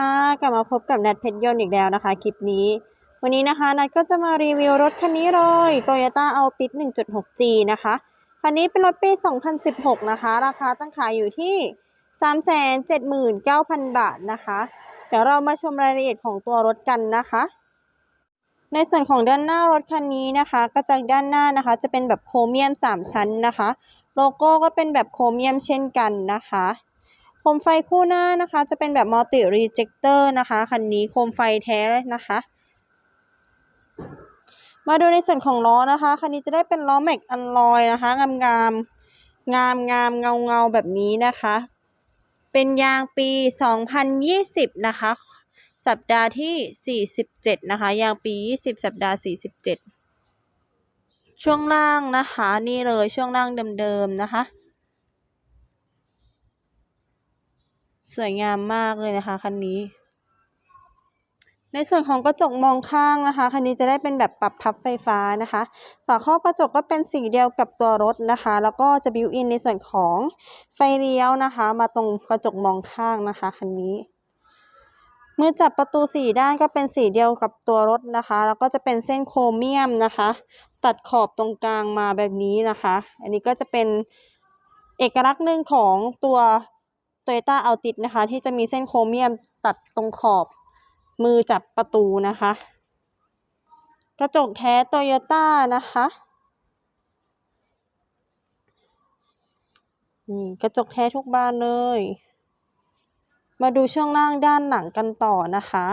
ค่ะ กลับมาพบกับนัดเพชรยนต์อีกแล้วนะคะ คลิปนี้ วันนี้นะคะ นัดก็จะมารีวิวรถคันนี้เลย Toyota Altis 1.6G นะคะ คันนี้เป็นรถปี 2016 นะคะ ราคาตั้งขายอยู่ที่ 379,000 บาทนะคะ เดี๋ยวเรามาชมรายละเอียดของตัวรถกันนะคะ ในส่วนของด้านหน้ารถคันนี้นะคะ กระจังด้านหน้านะคะ จะเป็นแบบโครเมียม 3 ชั้นนะคะ โลโก้ก็เป็นแบบโครเมียมเช่นกันนะคะ โคมไฟคู่หน้านะคะจะเป็นแบบมัลติรีเจคเตอร์นะคะคันนี้โคมไฟแท้นะคะ มาดูในส่วนของล้อนะคะคันนี้จะได้เป็นล้อแม็กอันลอยนะคะงามงามงามงามเงาเงาแบบนี้นะคะ เป็นยางปี 2020 นะคะ สัปดาห์ที่ 47 นะคะ ยางปี 20 สัปดาห์ 47 ช่วงล่างนะคะ นี่เลยช่วงล่างเดิมๆนะคะ สวยงามมากเลยนะคะคันนี้ ในส่วนของกระจกมองข้างนะคะคันนี้จะได้เป็นแบบปรับพับไฟฟ้านะคะ ฝาครอบกระจกก็เป็นสีเดียวกับตัวรถนะคะ แล้วก็จะบิวอินในส่วนของไฟเลี้ยวนะคะ มาตรงกระจกมองข้างนะคะคันนี้มือจับประตูสี่ด้านก็เป็นสีเดียวกับตัวรถนะคะ แล้วก็จะเป็นเส้นโครเมียมนะคะ ตัดขอบตรงกลางมาแบบนี้นะคะ อันนี้ก็จะเป็นเอกลักษณ์หนึ่งของตัว Toyota Altis นะคะ ที่จะมีเส้นโครเมียมตัดตรงขอบมือจับประตูนะคะ กระจกแท้ Toyota นะคะนี่กระจกแท้ทุกบานเลย มาดูช่วงล่างด้านหลังกันต่อนะคะ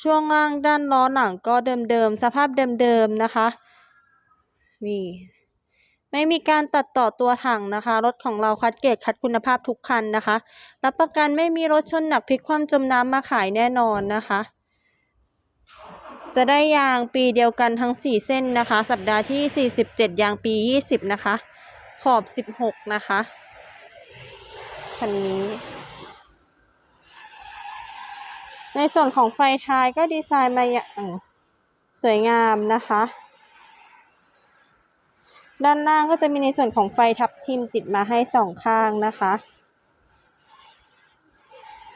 ช่วงล่างด้านล้อหลังก็เดิมๆ สภาพเดิมๆนะคะ นี่ ไม่มีการตัดต่อตัวถังนะคะ รถของเราคัดเกรดคัดคุณภาพทุกคันนะคะ รับประกันไม่มีรถชนหนักพลิกคว่ำจมน้ำมาขายแน่นอนนะคะ จะได้ยางปีเดียวกันทั้ง 4 เส้นนะคะ สัปดาห์ที่ 47 ยางปี 20 นะคะ ขอบ 16 นะคะคันนี้ในส่วนของไฟท้ายก็ดีไซน์มาอย่างสวยงามนะคะ ด้านล่างก็จะมีในส่วนของไฟทับทิมติดมาให้สองข้างนะคะ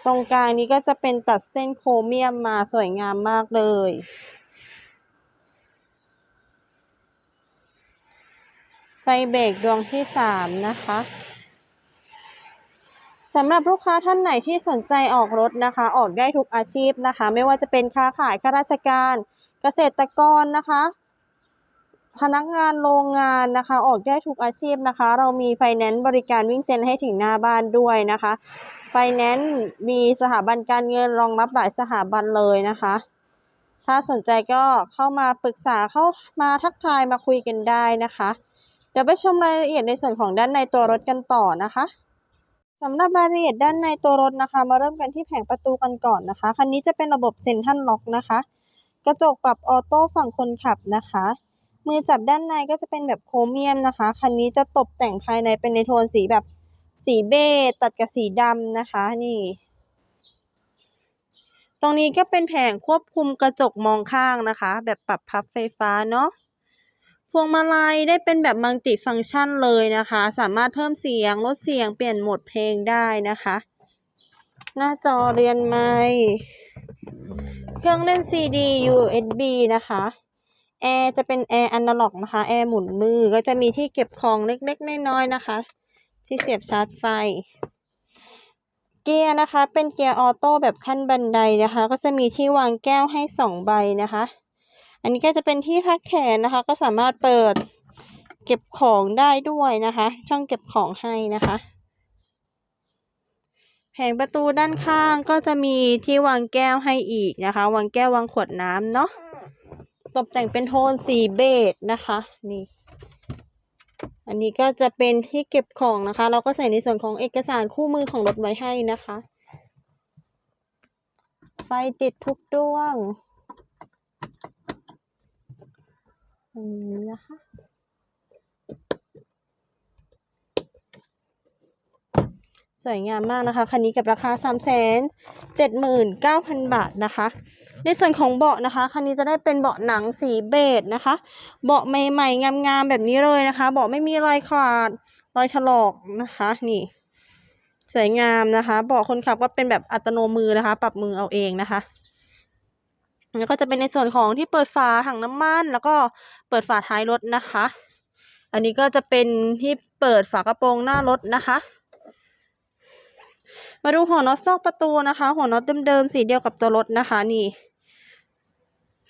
ตรงกลางนี้ก็จะเป็นตัดเส้นโครเมียมมาสวยงามมากเลย ไฟเบรกดวงที่สามนะคะสำหรับลูกค้าท่านไหนที่สนใจออกรถนะคะ ออกได้ทุกอาชีพนะคะ ไม่ว่าจะเป็นค้าขายข้าราชการ เกษตรกรนะคะ พนักงานโรงงานนะคะออกได้ทุกอาชีพนะคะ เรามีไฟแนนซ์บริการวิ่งเซ็นให้ถึงหน้าบ้านด้วยนะคะไฟแนนซ์มีสถาบันการเงินรองรับหลายสถาบันเลยนะคะ ถ้าสนใจก็เข้ามาปรึกษาเข้ามาทักทายมาคุยกันได้นะคะ เดี๋ยวไปชมรายละเอียดในส่วนของด้านในตัวรถกันต่อนะคะสำหรับรายละเอียดด้านในตัวรถนะคะ มาเริ่มกันที่แผงประตูกันก่อนนะคะคันนี้จะเป็นระบบเซ็นทรัลล็อกนะคะ กระจกปรับออโต้ฝั่งคนขับนะคะ มือจับด้านในก็จะเป็นแบบโครเมียมนะคะ คันนี้จะตกแต่งภายในเป็นในโทนสีแบบสีเบจตัดกับสีดำนะคะนี่ ตรงนี้ก็เป็นแผงควบคุมกระจกมองข้างนะคะ แบบปรับพับไฟฟ้าเนาะพวงมาลัยได้เป็นแบบมัลติฟังก์ชันเลยนะคะ สามารถเพิ่มเสียงลดเสียงเปลี่ยนโหมดเพลงได้นะคะ หน้าจอเรียนไมเครื่องเล่น CD USB นะคะ แอร์จะเป็นแอร์อนาล็อกนะคะ แอร์หมุนมือก็จะมีที่เก็บของเล็กๆ น้อยๆ นะคะ ที่เสียบชาร์จไฟ เกียร์นะคะ เป็นเกียร์ออโต้แบบขั้นบันไดนะคะ ก็จะมีที่วางแก้วให้สองใบนะคะ อันนี้ก็จะเป็นที่พักแขนนะคะ ก็สามารถเปิดเก็บของได้ด้วยนะคะ ช่องเก็บของให้นะคะแผงประตูด้านข้างก็จะมีที่วางแก้วให้อีกนะคะ วางแก้ววางขวดน้ำเนาะ ตกแต่งเป็นโทนสีเบจนะคะนี่ อันนี้ก็จะเป็นที่เก็บของนะคะ เราก็ใส่ในส่วนของเอกสารคู่มือของรถไว้ให้นะคะ ไฟติดทุกดวงอันนี้นะคะสวยงามมากนะคะ คันนี้กับราคา 3 7 9 0 0 0 บาทนะคะ ในส่วนของเบาะนะคะ คันนี้จะได้เป็นเบาะหนังสีเบจนะคะ เบาะใหม่ๆงามๆแบบนี้เลยนะคะ เบาะไม่มีรอยขาดรอยถลอกนะคะ นี่ สวยงามนะคะ เบาะคนขับก็เป็นแบบอัตโนมือนะคะ ปรับมือเอาเองนะคะแล้วก็จะเป็นในส่วนของที่เปิดฝาถังน้ำมัน แล้วก็เปิดฝาท้ายรถนะคะ อันนี้ก็จะเป็นที่เปิดฝากระโปรงหน้ารถนะคะ มาดูหัวน็อตซอกประตูนะคะ หัวน็อตเดิมๆสีเดียวกับตัวรถนะคะนี่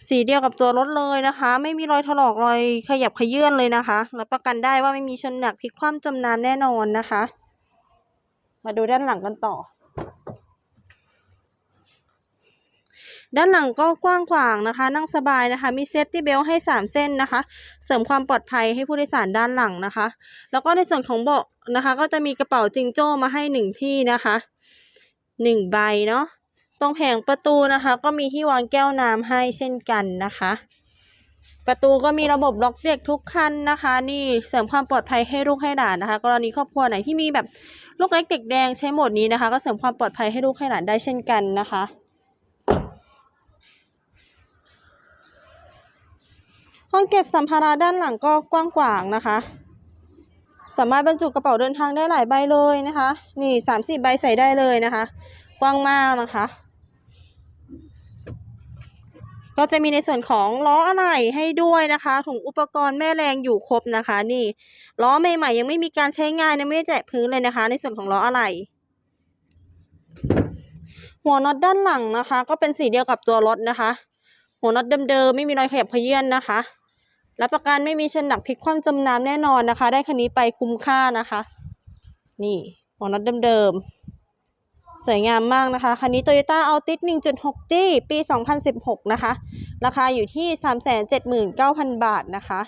สีเดียวกับตัวรถเลยนะคะ ไม่มีรอยถลอกรอยขยับขยื่นเลยนะคะรับประกันได้ว่าไม่มีชนหนักพลิกคว่ำจมน้ำแน่นอนนะคะ มาดูด้านหลังกันต่อ ด้านหลังก็กว้างขวางนะคะ นั่งสบายนะคะ มีเซฟตี้เบลให้ 3 เส้นนะคะ เสริมความปลอดภัยให้ผู้โดยสารด้านหลังนะคะ แล้วก็ในส่วนของเบาะนะคะ ก็จะมีกระเป๋าจิงโจ้มาให้หนึ่งที่นะคะหนึ่งใบเนาะ ตรงแผงประตูนะคะ ก็มีที่วางแก้วน้ำให้เช่นกันนะคะ ประตูก็มีระบบล็อกเด็กทุกคันนะคะ นี่เสริมความปลอดภัยให้ลูกให้หลานนะคะ กรณีครอบครัวไหนที่มีแบบลูกเล็กเด็กแดงใช้โหมดนี้นะคะ ก็เสริมความปลอดภัยให้ลูกให้หลานได้เช่นกันนะคะห้องเก็บสัมภาระด้านหลังก็กว้างขวางนะคะ สามารถบรรจุกระเป๋าเดินทางได้หลายใบเลยนะคะ นี่สามสี่ใบใส่ได้เลยนะคะ กว้างมากนะคะ ก็จะมีในส่วนของล้ออะไหล่ให้ด้วยนะคะถุงอุปกรณ์แม่แรงอยู่ครบนะคะ นี่ล้อใหม่ๆยังไม่มีการใช้งานยังไม่ได้แตะพื้นเลยนะคะ ในส่วนของล้ออะไหล่หัวน็อตด้านหลังนะคะ ก็เป็นสีเดียวกับตัวรถนะคะ หัวน็อตเดิมๆไม่มีรอยขยับเขยื่นนะคะรับประกันไม่มีชนหนักพลิกคว่ำจมน้ำแน่นอนนะคะ ได้คันนี้ไปคุ้มค่านะคะ นี่หัวน็อตเดิมๆ สวยงามมากนะคะ คันนี้ Toyota Altis 1.6G ปี 2016 นะคะ ราคาอยู่ที่ 379,000 บาทนะคะ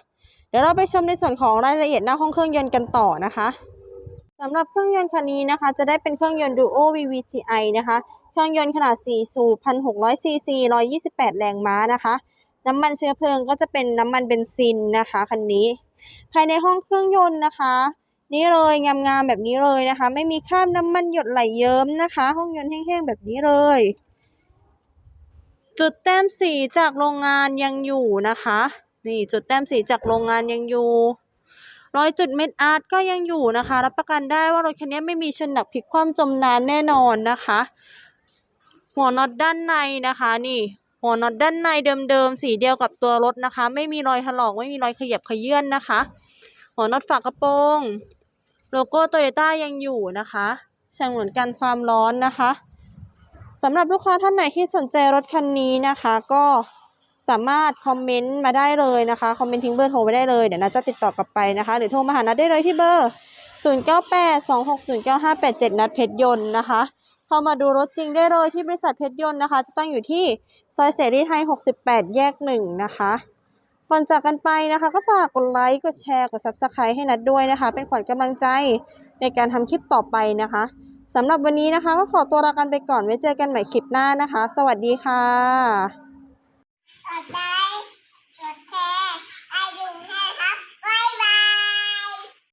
เดี๋ยวเราไปชมในส่วนของรายละเอียดหน้าห้องเครื่องยนต์กันต่อนะคะสำหรับเครื่องยนต์คันนี้นะคะ จะได้เป็นเครื่องยนต์ Duo VVTi นะคะ เครื่องยนต์ขนาด 4 สูบ 1,600 ซีซี 128 แรงม้านะคะ น้ำมันเชื้อเพลิงก็จะเป็นน้ำมันเบนซินนะคะคันนี้ ภายในห้องเครื่องยนต์นะคะ นี่เลยงามๆแบบนี้เลยนะคะ ไม่มีคราบน้ำมันหยดไหลเยิ้มนะคะ ห้องยนต์แห้งๆแบบนี้เลย จุดแต้มสีจากโรงงานยังอยู่นะคะ นี่จุดแต้มสีจากโรงงานยังอยู่รอยจุดเม็ดอาร์ตก็ยังอยู่นะคะ รับประกันได้ว่ารถคันนี้ไม่มีชนหนักพลิกคว่ำจมน้ำแน่นอนนะคะ หัวน็อตด้านในนะคะนี่หัวน็อตด้านในเดิมๆสีเดียวกับตัวรถนะคะ ไม่มีรอยถลอกไม่มีรอยขยับขยื่นนะคะ หัวน็อตฝากระโปรง โลโก้โตโยต้ายังอยู่นะคะฉนวนกันความร้อนนะคะสำหรับลูกค้าท่านไหนที่สนใจรถคันนี้นะคะ ก็สามารถคอมเมนต์มาได้เลยนะคะคอมเมนต์ทิ้งเบอร์โทรไว้ได้เลยเดี๋ยวนัดจะติดต่อกลับไปนะคะ หรือโทรมาหานัดได้เลยที่เบอร์ 0982609587 นัดเพชรยนต์นะคะเข้ามาดูรถจริงได้เลยที่บริษัทเพชรยนต์นะคะ จะตั้งอยู่ที่ซอยเสรีไทย 68 แยกหนึ่งนะคะ ก่อนจากกันไปนะคะ ก็ฝากกดไลค์กดแชร์กด Subscribe ให้นัดด้วยนะคะ เป็นขวัญกำลังใจในการทำคลิปต่อไปนะคะสำหรับวันนี้นะคะ ก็ขอตัวลากันไปก่อนไว้เจอกันใหม่คลิปหน้านะคะ สวัสดีค่ะ